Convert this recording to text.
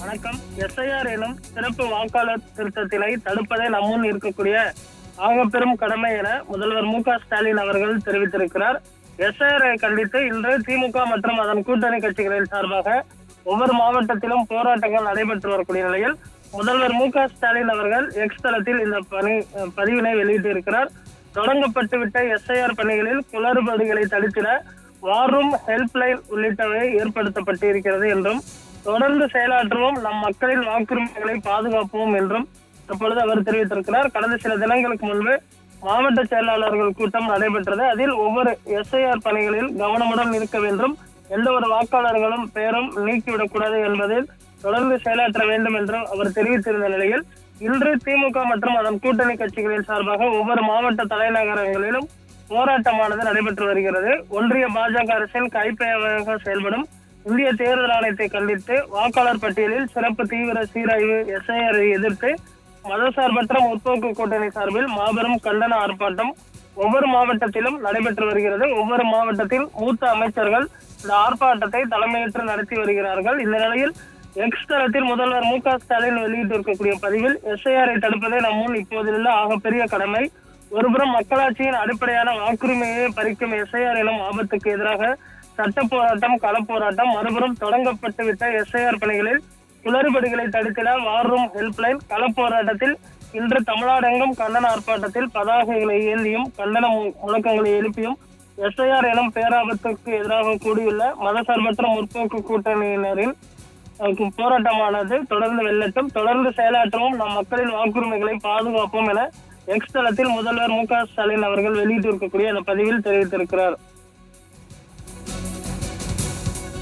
வணக்கம். எஸ்ஐஆர் எனும் சிறப்பு வாக்காளர் திருத்தத்தினை தடுப்பதே நம்முன் இருக்கக்கூடிய ஆக பெரும் கடமை என முதல்வர் மு க ஸ்டாலின் அவர்கள் தெரிவித்திருக்கிறார். எஸ்ஐஆரை கண்டித்து இன்று திமுக மற்றும் அதன் கூட்டணி கட்சிகளின் சார்பாக ஒவ்வொரு மாவட்டத்திலும் போராட்டங்கள் நடைபெற்று வரக்கூடிய நிலையில் முதல்வர் மு க ஸ்டாலின் அவர்கள் எக்ஸ் தளத்தில் இந்த பணி பதிவினை வெளியிட்டிருக்கிறார். தொடங்கப்பட்டுவிட்ட எஸ்ஐஆர் பணிகளில் குளறுபடிகளை தடுத்திட வாரும் ஹெல்ப்லைன் உள்ளிட்டவை ஏற்படுத்தப்பட்டிருக்கிறது என்றும் தொடர்ந்து செயலாற்றுவோம். நம் மக்களின் வாக்குரிமைகளை பாதுகாப்போம் என்றும் அப்பொழுது அவர் தெரிவித்திருக்கிறார். கடந்த சில தினங்களுக்கு முன்பு மாவட்ட செயலாளர்கள் கூட்டம் நடைபெற்றது. அதில் ஒவ்வொரு எஸ்ஐஆர் பணிகளில் கவனமுடன் இருக்க வேண்டும். எந்த ஒரு வாக்காளர்களும் பெயரும் நீக்கிவிடக்கூடாது என்பதில் தொடர்ந்து செயலாற்ற வேண்டும் என்றும் அவர் தெரிவித்திருந்த நிலையில் இன்று திமுக மற்றும் அதன் கூட்டணி கட்சிகளின் சார்பாக ஒவ்வொரு மாவட்ட தலைநகரங்களிலும் போராட்டமானது நடைபெற்று வருகிறது. ஒன்றிய பாஜக அரசின் கைப்பேயாக செயல்படும் இந்திய தேர்தல் ஆணையத்தை கண்டித்து வாக்காளர் பட்டியலில் சிறப்பு தீவிர சீராய்வு எஸ்ஐஆரை எதிர்த்து மதசார்பற்ற முற்போக்கு கூட்டணி சார்பில் மாபெரும் கண்டன ஆர்ப்பாட்டம் ஒவ்வொரு மாவட்டத்திலும் நடைபெற்று வருகிறது. ஒவ்வொரு மாவட்டத்தில் மூத்த அமைச்சர்கள் இந்த ஆர்ப்பாட்டத்தை தலைமையேற்று நடத்தி வருகிறார்கள். இந்த நிலையில் எக்ஸ் தளத்தில் முதல்வர் மு க ஸ்டாலின் வெளியிட்டிருக்கக்கூடிய பதிவில் எஸ்ஐஆரை தடுப்பதே நம் முன் இப்போதிலுள்ள ஆகப்பெரிய கடமை. ஒருபுறம் மக்களாட்சியின் அடிப்படையான வாக்குரிமையை பறிக்கும் எஸ்ஐஆர் எனும் ஆபத்துக்கு எதிராக சட்ட போராட்டம் களப்போராட்டம் மறுபுறம் தொடங்கப்பட்டுவிட்ட எஸ்ஐஆர் பணிகளில் குளறுபடிகளை தடுத்திட வார்ரூம் ஹெல்ப்லைன் களப்போராட்டத்தில் இன்று தமிழ்நாடெங்கும் கண்டன ஆர்ப்பாட்டத்தில் பதாகைகளை ஏந்தியும் கண்டன முழக்கங்களை எழுப்பியும் எஸ்ஐஆர் எனும் பேராபத்துக்கு எதிராக கூடியுள்ள மதசார்பற்ற முற்போக்கு கூட்டணியினரின் போராட்டமானது தொடர்ந்து வெல்லட்டும் தொடர்ந்து செயலாற்றவும் நம் மக்களின் வாக்குரிமைகளை பாதுகாப்போம் என எக்ஸ் தளத்தில் முதல்வர் மு க ஸ்டாலின் அவர்கள் வெளியிட்டிருக்கக்கூடிய அந்த பதிவில் தெரிவித்திருக்கிறார்.